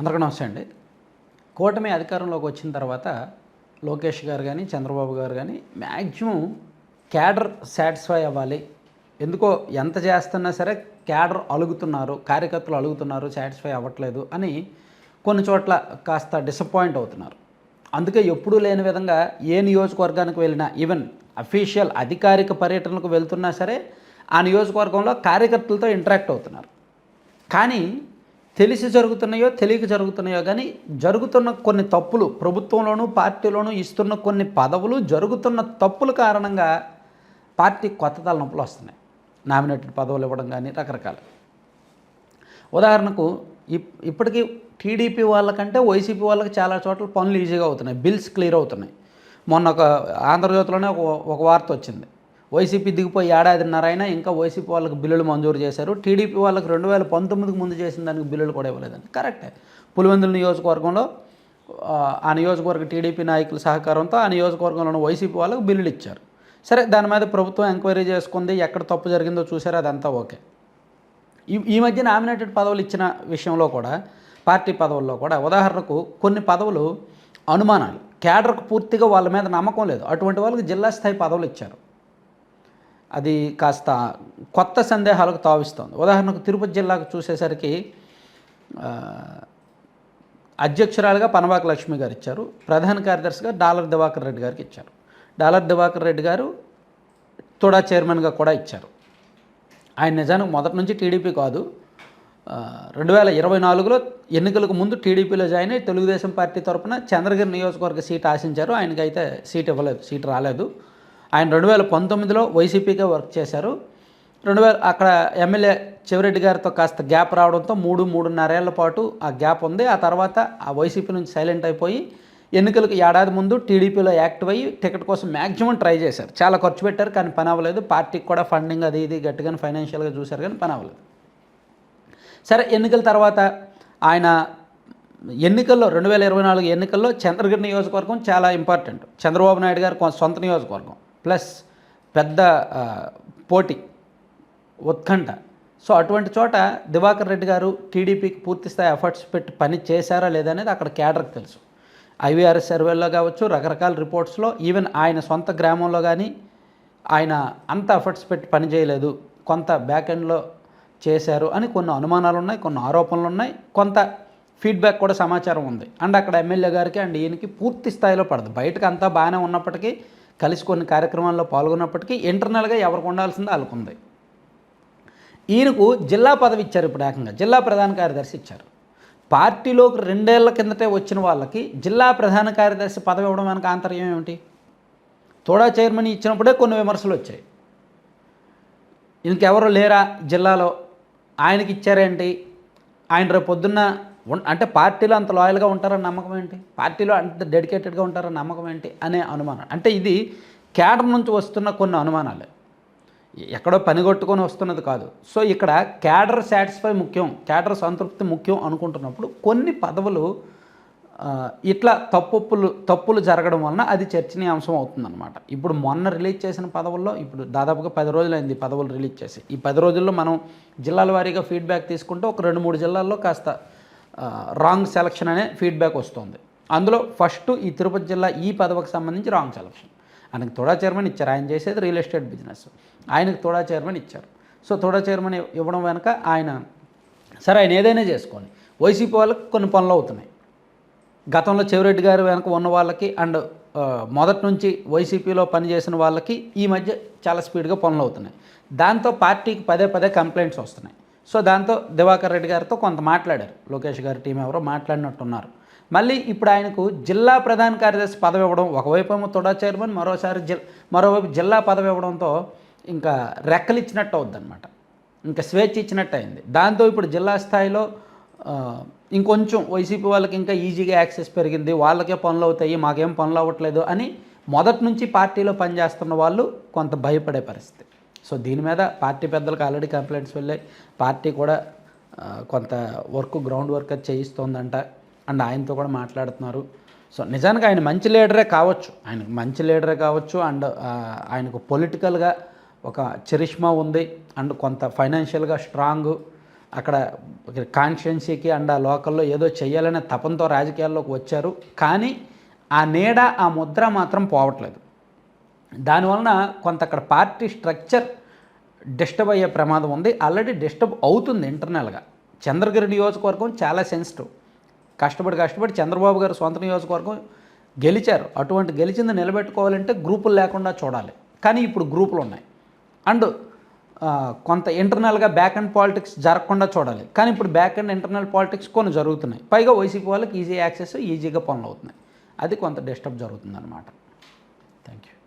అందరికీ నమస్తే అండి. కూటమి అధికారంలోకి వచ్చిన తర్వాత లోకేష్ గారు కానీ చంద్రబాబు గారు కానీ మ్యాక్సిమం క్యాడర్ సాటిస్ఫై అవ్వాలి. ఎందుకో ఎంత చేస్తున్నా సరే క్యాడర్ అలుగుతున్నారు కార్యకర్తలు అలుగుతున్నారు సాటిస్ఫై అవ్వట్లేదు అని కొన్ని చోట్ల కాస్త డిసప్పాయింట్ అవుతున్నారు. అందుకే ఎప్పుడూ లేని విధంగా ఏ నియోజకవర్గానికి వెళ్ళినా ఈవెన్ అఫీషియల్ అధికారిక పర్యటనకు వెళ్తున్నా సరే ఆ నియోజకవర్గంలో కార్యకర్తలతో ఇంటరాక్ట్ అవుతున్నారు. కానీ తెలిసి జరుగుతున్నాయో తెలియక జరుగుతున్నాయో కానీ జరుగుతున్న కొన్ని తప్పులు ప్రభుత్వంలోనూ పార్టీలోనూ ఇస్తున్న కొన్ని పదవులు జరుగుతున్న తప్పుల కారణంగా పార్టీ కొత్త తలనొప్పులు వస్తున్నాయి. నామినేటెడ్ పదవులు ఇవ్వడం కానీ రకరకాల. ఉదాహరణకు ఇప్ ఇప్పటికీ టీడీపీ వాళ్ళకంటే వైసీపీ వాళ్ళకి చాలా చోట్ల పనులు ఈజీగా అవుతున్నాయి. బిల్స్ క్లియర్ అవుతున్నాయి. మొన్న ఒక ఆంధ్రజ్యోతిలోనే ఒక ఒక వార్త వచ్చింది. వైసీపీ దిగిపోయి ఏడాదిన్నర అయినా ఇంకా వైసీపీ వాళ్ళకి బిల్లులు మంజూరు చేశారు. టీడీపీ వాళ్ళకి రెండు వేల పంతొమ్మిదికి ముందు చేసిన దానికి బిల్లులు కూడా ఇవ్వలేదండి. కరెక్టే. పులివెందుల నియోజకవర్గంలో ఆ, నియోజకవర్గ టీడీపీ నాయకుల సహకారంతో ఆ నియోజకవర్గంలో ఉన్న వైసీపీ వాళ్ళకి బిల్లులు ఇచ్చారు. సరే దాని మీద ప్రభుత్వం ఎంక్వైరీ చేసుకుంది. ఎక్కడ తప్పు జరిగిందో చూసారో అదంతా ఓకే. ఈ ఈ మధ్య నామినేటెడ్ పదవులు ఇచ్చిన విషయంలో కూడా పార్టీ పదవుల్లో కూడా ఉదాహరణకు కొన్ని పదవులు అనుమానాలు. కేడర్కు పూర్తిగా వాళ్ళ మీద నమ్మకం లేదు. అటువంటి వాళ్ళకి జిల్లా స్థాయి పదవులు ఇచ్చారు. అది కాస్త కొత్త సందేహాలకు తావిస్తుంది. ఉదాహరణకు తిరుపతి జిల్లాకు చూసేసరికి అధ్యక్షురాలుగా పనవాక లక్ష్మి గారు ఇచ్చారు. ప్రధాన కార్యదర్శిగా డాలర్ దివాకర్ రెడ్డి గారికి ఇచ్చారు. డాలర్ దివాకర్ రెడ్డి గారు తుడా చైర్మన్గా కూడా ఇచ్చారు. ఆయన నిజానికి మొదటి నుంచి టీడీపీ కాదు. రెండు వేల ఇరవై నాలుగులో ఎన్నికలకు ముందు టీడీపీలో జాయిన్ అయ్యి తెలుగుదేశం పార్టీ తరపున చంద్రగిరి నియోజకవర్గ సీట్ ఆశించారు. ఆయనకైతే సీట్ ఇవ్వలేదు సీట్ రాలేదు. ఆయన రెండు వేల పంతొమ్మిదిలో వైసీపీగా వర్క్ చేశారు. రెండు వేల అక్కడ ఎమ్మెల్యే చెవిరెడ్డి గారితో కాస్త గ్యాప్ రావడంతో మూడు మూడున్నరేళ్ళ పాటు ఆ గ్యాప్ ఉంది. ఆ తర్వాత ఆ వైసీపీ నుంచి సైలెంట్ అయిపోయి ఎన్నికలకు ఏడాది ముందు టీడీపీలో యాక్టివ్ అయ్యి టికెట్ కోసం మ్యాక్సిమం ట్రై చేశారు. చాలా ఖర్చు పెట్టారు కానీ పని అవ్వలేదు. పార్టీకి కూడా ఫండింగ్ అది ఇది గట్టిగా ఫైనాన్షియల్గా చూశారు కానీ పని అవ్వలేదు. సరే ఎన్నికల తర్వాత ఆయన ఎన్నికల్లో రెండు వేల ఇరవై నాలుగు ఎన్నికల్లో చంద్రగిరి నియోజకవర్గం చాలా ఇంపార్టెంట్. చంద్రబాబు నాయుడు గారి సొంత నియోజకవర్గం. ప్లస్ పెద్ద పోటీ ఉత్కంఠ. సో అటువంటి చోట దివాకర్ రెడ్డి గారు టీడీపీకి పూర్తిస్థాయి ఎఫర్ట్స్ పెట్టి పని చేశారా లేదా అనేది అక్కడ కేడర్కి తెలుసు. ఐవీఆర్ఎస్ సర్వేలో కావచ్చు రకరకాల రిపోర్ట్స్లో ఈవెన్ ఆయన సొంత గ్రామంలో కానీ ఆయన అంత ఎఫర్ట్స్ పెట్టి పని చేయలేదు. కొంత బ్యాక్ ఎండ్లో చేశారు అని కొన్ని అనుమానాలు ఉన్నాయి కొన్ని ఆరోపణలు ఉన్నాయి కొంత ఫీడ్బ్యాక్ కూడా సమాచారం ఉంది. అండ్ అక్కడ ఎమ్మెల్యే గారికి అండ్ ఈయనకి పూర్తి స్థాయిలో పడదు. బయటకు అంతా బాగానే ఉన్నప్పటికీ కలిసి కొన్ని కార్యక్రమాల్లో పాల్గొన్నప్పటికీ ఇంటర్నల్గా ఎవరికి ఉండాల్సిందో వాళ్ళకు ఉంది. ఈయనకు జిల్లా పదవి ఇచ్చారు ఇప్పుడు ఏకంగా. జిల్లా ప్రధాన కార్యదర్శి ఇచ్చారు. పార్టీలోకి రెండేళ్ళ కిందటే వచ్చిన వాళ్ళకి జిల్లా ప్రధాన కార్యదర్శి పదవి ఇవ్వడం వెనక ఆంతర్యం ఏమిటి? తోడా చైర్మన్ ఇచ్చినప్పుడే కొన్ని విమర్శలు వచ్చాయి. ఇంకెవరు లేరా జిల్లాలో? ఆయనకి ఇచ్చారేంటి? ఆయన రేపు పొద్దున్న అంటే పార్టీలో అంత లాయల్గా ఉంటారని నమ్మకం ఏంటి? పార్టీలో అంత డెడికేటెడ్గా ఉంటారని నమ్మకం ఏంటి? అనే అనుమానం. అంటే ఇది కేడర్ నుంచి వస్తున్న కొన్ని అనుమానాలు. ఎక్కడో పని కొట్టుకొని వస్తున్నది కాదు. సో ఇక్కడ క్యాడర్ సాటిస్ఫై ముఖ్యం క్యాడర్ సంతృప్తి ముఖ్యం అనుకుంటున్నప్పుడు కొన్ని పదవులు ఇట్లా తప్పులు తప్పులు జరగడం వలన అది చర్చనీయాంశం అవుతుందన్నమాట. ఇప్పుడు మొన్న రిలీజ్ చేసిన పదవుల్లో ఇప్పుడు దాదాపుగా పది రోజులైంది ఈ పదవులు రిలీజ్ చేసి. ఈ పది రోజుల్లో మనం జిల్లాల వారీగా ఫీడ్బ్యాక్ తీసుకుంటే ఒక రెండు మూడు జిల్లాల్లో కాస్త రాంగ్ సెలక్షన్ అనే ఫీడ్బ్యాక్ వస్తుంది. అందులో ఫస్ట్ ఈ తిరుపతి జిల్లా ఈ పదవికి సంబంధించి రాంగ్ సెలక్షన్ ఆయనకు తోడా చైర్మన్ ఇచ్చారు. ఆయన చేసేది రియల్ ఎస్టేట్ బిజినెస్ ఆయనకు తోడా చైర్మన్ ఇచ్చారు. సో తోడా చైర్మన్ ఇవ్వడం వెనక ఆయన సరే ఆయన ఏదైనా చేసుకోండి. వైసీపీ వాళ్ళకి కొన్ని పనులు అవుతున్నాయి. గతంలో చెవిరెడ్డి గారు వెనక ఉన్న వాళ్ళకి అండ్ మొదటి నుంచి వైసీపీలో పనిచేసిన వాళ్ళకి ఈ మధ్య చాలా స్పీడ్గా పనులు అవుతున్నాయి. దాంతో పార్టీకి పదే పదే కంప్లైంట్స్ వస్తున్నాయి. సో దాంతో దివాకర్ రెడ్డి గారితో కొంత మాట్లాడారు. లోకేష్ గారి టీం ఎవరో మాట్లాడినట్టున్నారు. మళ్ళీ ఇప్పుడు ఆయనకు జిల్లా ప్రధాన కార్యదర్శి పదవి ఇవ్వడం ఒకవైపు ఏమో తొడా చైర్మన్ మరోసారి జిల్ మరోవైపు జిల్లా పదవి ఇవ్వడంతో ఇంకా రెక్కలు ఇచ్చినట్టు అవుద్దన్నమాట. ఇంకా స్వేచ్ఛ ఇచ్చినట్టు అయింది. దాంతో ఇప్పుడు జిల్లా స్థాయిలో ఇంకొంచెం వైసీపీ వాళ్ళకి ఇంకా ఈజీగా యాక్సెస్ పెరిగింది. వాళ్ళకే పనులు అవుతాయి మాకేం పనులు అవ్వట్లేదు అని మొదటి నుంచి పార్టీలో పనిచేస్తున్న వాళ్ళు కొంత భయపడే పరిస్థితి. సో దీని మీద పార్టీ పెద్దలకు ఆల్రెడీ కంప్లైంట్స్ వెళ్ళాయి. పార్టీ కూడా కొంత వర్క్ గ్రౌండ్ వర్క్ అది చేయిస్తోందంట. అండ్ ఆయనతో కూడా మాట్లాడుతున్నారు. సో నిజానికి ఆయన మంచి లీడరే కావచ్చు. ఆయనకు మంచి లీడరే కావచ్చు. అండ్ ఆయనకు పొలిటికల్గా ఒక చరిష్మా ఉంది. అండ్ కొంత ఫైనాన్షియల్గా స్ట్రాంగ్. అక్కడ కాన్స్టిట్యున్సీకి అండ్ ఆ లోకల్లో ఏదో చేయాలనే తపంతో రాజకీయాల్లోకి వచ్చారు. కానీ ఆ నీడ ఆ ముద్ర మాత్రం పోవట్లేదు. దానివలన కొంత అక్కడ పార్టీ స్ట్రక్చర్ డిస్టర్బ్ అయ్యే ప్రమాదం ఉంది. ఆల్రెడీ డిస్టర్బ్ అవుతుంది ఇంటర్నల్గా. చంద్రగిరి నియోజకవర్గం చాలా సెన్సిటివ్. కష్టపడి కష్టపడి చంద్రబాబు గారు సొంత నియోజకవర్గం గెలిచారు. అటువంటి గెలిచింది నిలబెట్టుకోవాలంటే గ్రూపులు లేకుండా చూడాలి. కానీ ఇప్పుడు గ్రూపులు ఉన్నాయి. అండ్ కొంత ఇంటర్నల్గా బ్యాక్ అండ్ పాలిటిక్స్ జరగకుండా చూడాలి. కానీ ఇప్పుడు బ్యాక్ అండ్ ఇంటర్నల్ పాలిటిక్స్ కొన్ని జరుగుతున్నాయి. పైగా వైసీపీ వాళ్ళకి ఈజీ యాక్సెస్ ఈజీగా పనులు అవుతున్నాయి అది కొంత డిస్టర్బ్ జరుగుతుందన్నమాట. Thank you